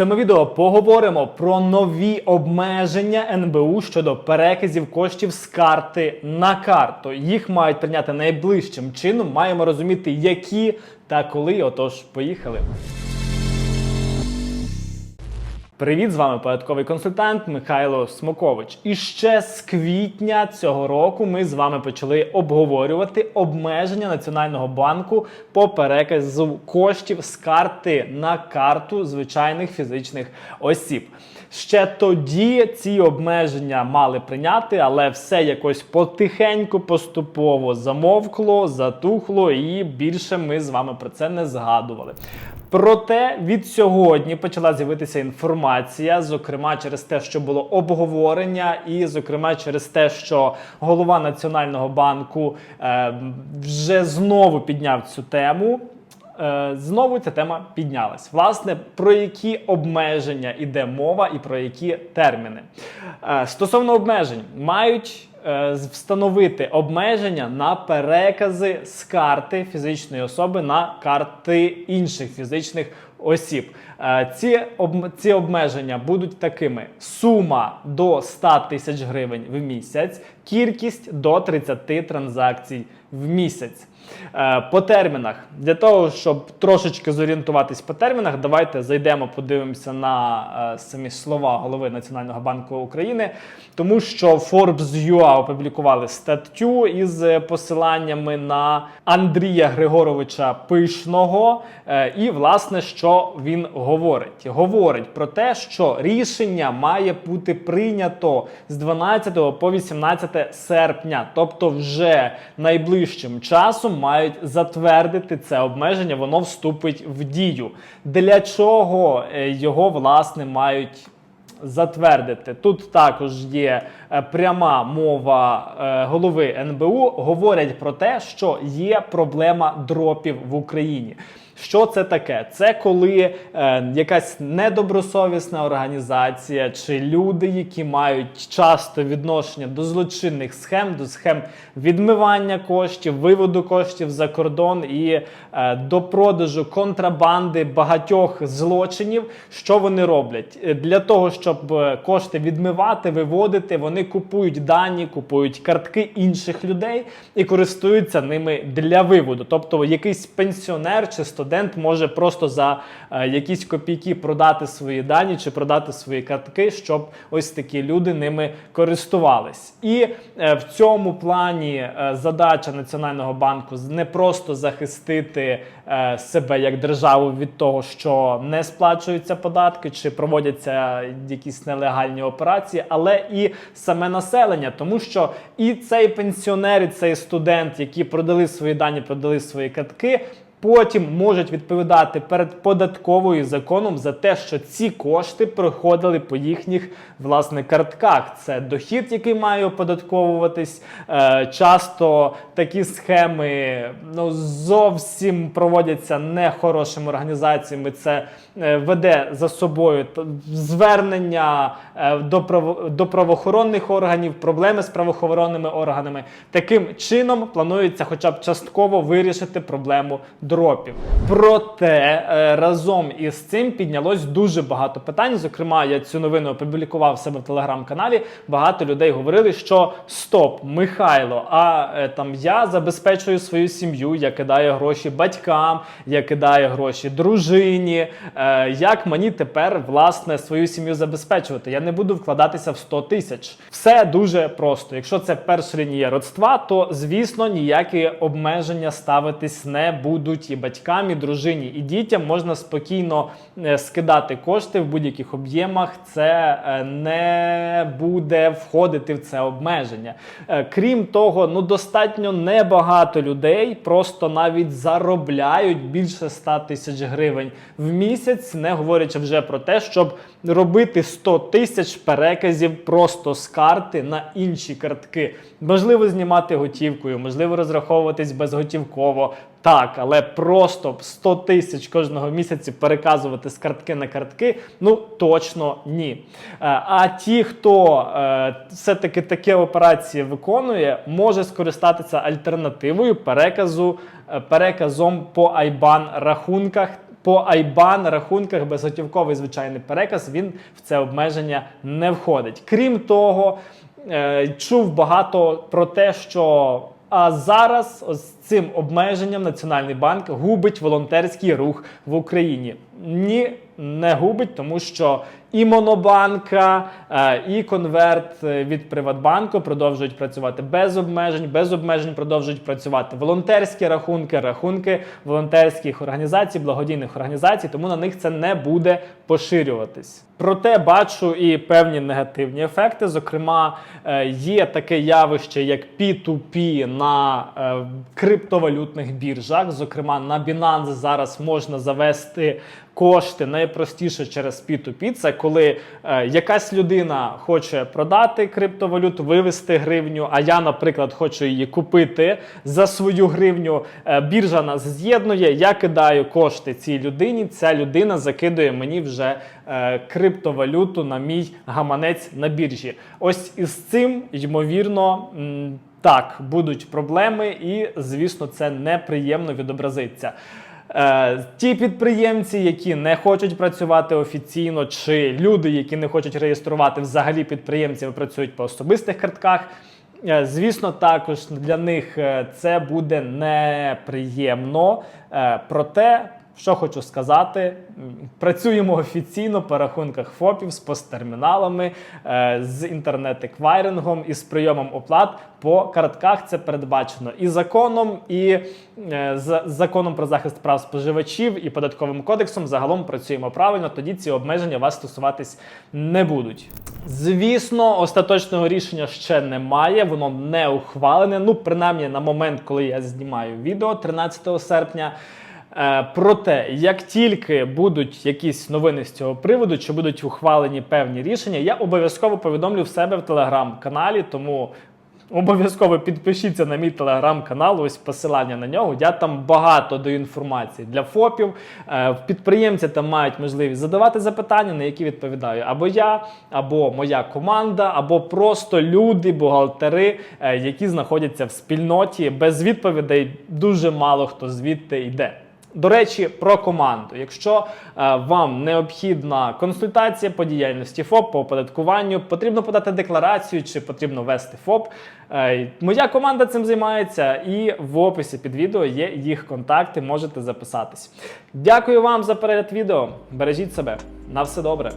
цьому відео поговоримо про нові обмеження НБУ щодо переказів коштів з карти на карту. Їх мають прийняти найближчим чином. Маємо розуміти, які та коли. Отож, поїхали. Привіт, з вами податковий консультант Михайло Смокович. І ще з квітня цього року ми з вами почали обговорювати обмеження Національного банку по переказу коштів з карти на карту звичайних фізичних осіб. Ще тоді ці обмеження мали прийняти, але все якось потихеньку, поступово замовкло, затухло, і більше ми з вами про це не згадували. Проте від сьогодні почала з'явитися інформація, зокрема через те, що було обговорення, і зокрема через те, що голова Національного банку е, вже знову підняв цю тему. Е, Знову ця тема піднялась. Власне, про які обмеження йде мова і про які терміни. Е, Стосовно обмежень, мають встановити обмеження на перекази з карти фізичної особи на карти інших фізичних осіб. Е, Ці, ці обмеження будуть такими: сума до 100 тисяч гривень в місяць, кількість до 30 транзакцій в місяць. Е, По термінах, для того, щоб трошечки зорієнтуватись по термінах, давайте зайдемо, подивимося на е, самі слова голови Національного банку України, тому що Forbes.ua опублікували статтю із посиланнями на Андрія Григоровича Пишного. Е, І, власне, що він говорить? Говорить про те, що рішення має бути прийнято з 12 по 18 серпня, тобто вже найближчим часом мають затвердити це обмеження, воно вступить в дію. Для чого е, його власне мають затвердити. Тут також є е, пряма мова е, голови НБУ. Говорять про те, що є проблема дропів в Україні. Що це таке? Це коли е, якась недобросовісна організація чи люди, які мають часто відношення до злочинних схем, до схем відмивання коштів, виводу коштів за кордон і е, до продажу контрабанди багатьох злочинів. Що вони роблять? Е, Для того, щоб е, кошти відмивати, виводити, вони купують дані, купують картки інших людей і користуються ними для виводу. Тобто, якийсь пенсіонер чи студент може просто за е, якісь копійки продати свої дані чи продати свої картки, щоб ось такі люди ними користувались. І е, в цьому плані е, задача Національного банку не просто захистити себе як державу від того, що не сплачуються податки чи проводяться якісь нелегальні операції, але і саме населення, тому що і цей пенсіонер, і цей студент, які продали свої дані, продали свої картки. Потім можуть відповідати перед податковою законом за те, що ці кошти проходили по їхніх власне картках. Це дохід, який має оподатковуватись. Е, часто такі схеми ну зовсім проводяться нехорошими організаціями. Це е, веде за собою звернення е, до право- до правоохоронних органів, проблеми з правоохоронними органами. Таким чином планується, хоча б частково вирішити проблему дропів. Проте е, разом із цим піднялось дуже багато питань. Зокрема, я цю новину опублікував себе в телеграм-каналі. Багато людей говорили, що стоп, Михайло, а е, там я забезпечую свою сім'ю, я кидаю гроші батькам, я кидаю гроші дружині. Е, як мені тепер власне свою сім'ю забезпечувати? Я не буду вкладатися в 100 тисяч. Все дуже просто. Якщо це перша лінія родства, то звісно ніякі обмеження ставитись не будуть і батькам, і дружині, і дітям можна спокійно е, скидати кошти в будь-яких об'ємах. Це е, не буде входити в це обмеження. Е, Крім того, ну достатньо небагато людей просто навіть заробляють більше 100 тисяч гривень в місяць, не говорячи вже про те, щоб робити 100 тисяч переказів просто з карти на інші картки. Можливо, знімати готівкою, можливо, розраховуватись безготівково. Так, але просто 100 тисяч кожного місяця переказувати з картки на картки, ну точно ні. Е, А ті, хто е, все-таки такі операції виконує, може скористатися альтернативою переказу, е, переказом по IBAN рахунках по IBAN рахунках безготівковий звичайний переказ він в це обмеження не входить. Крім того, чув багато про те, що а зараз ось цим обмеженням Національний банк губить волонтерський рух в Україні. Ні, не губить, тому що і Монобанка, е, і конверт е, від Приватбанку продовжують працювати без обмежень. Без обмежень продовжують працювати волонтерські рахунки, рахунки волонтерських організацій, благодійних організацій, тому на них це не буде поширюватись. Проте бачу і певні негативні ефекти. Зокрема, е, є таке явище, як P2P на криптовалютних біржах. Зокрема, на Binance зараз можна завести кошти найпростіше через P2P. Це коли е, якась людина хоче продати криптовалюту, вивести гривню. А я, наприклад, хочу її купити за свою гривню. Е, біржа нас з'єднує. Я кидаю кошти цій людині. Ця людина закидує мені вже е, криптовалюту на мій гаманець на біржі. Ось із цим ймовірно. м, Так, будуть проблеми, і звісно, це неприємно відобразиться. Е, ті підприємці, які не хочуть працювати офіційно, чи люди, які не хочуть реєструвати взагалі підприємців, працюють по особистих картках. е, Звісно, також для них е, це буде неприємно. Проте, що хочу сказати, працюємо офіційно по рахунках ФОПів з посттерміналами, е, з інтернет-еквайрингом і з прийомом оплат по картках. Це передбачено і законом, і е, з законом про захист прав споживачів, і податковим кодексом. Загалом працюємо правильно. Тоді ці обмеження вас стосуватись не будуть. Звісно, остаточного рішення ще немає, воно не ухвалене. Ну, принаймні на момент, коли я знімаю відео 13 серпня. Е, Проте, як тільки будуть якісь новини з цього приводу, чи будуть ухвалені певні рішення, я обов'язково повідомлю в себе в телеграм-каналі. Тому обов'язково підпишіться на мій телеграм-канал. Ось посилання на нього. Я там багато даю інформації для ФОПів. Е, Підприємці там мають можливість задавати запитання, на які відповідаю або я, або моя команда, або просто люди, бухгалтери, е, які знаходяться в спільноті. Без відповідей дуже мало хто звідти йде. До речі, про команду. Якщо е, вам необхідна консультація по діяльності ФОП, по оподаткуванню, потрібно подати декларацію чи потрібно вести ФОП. е, моя команда цим займається, і в описі під відео є їх контакти. Можете записатись. Дякую вам за перегляд відео. Бережіть себе. На все добре.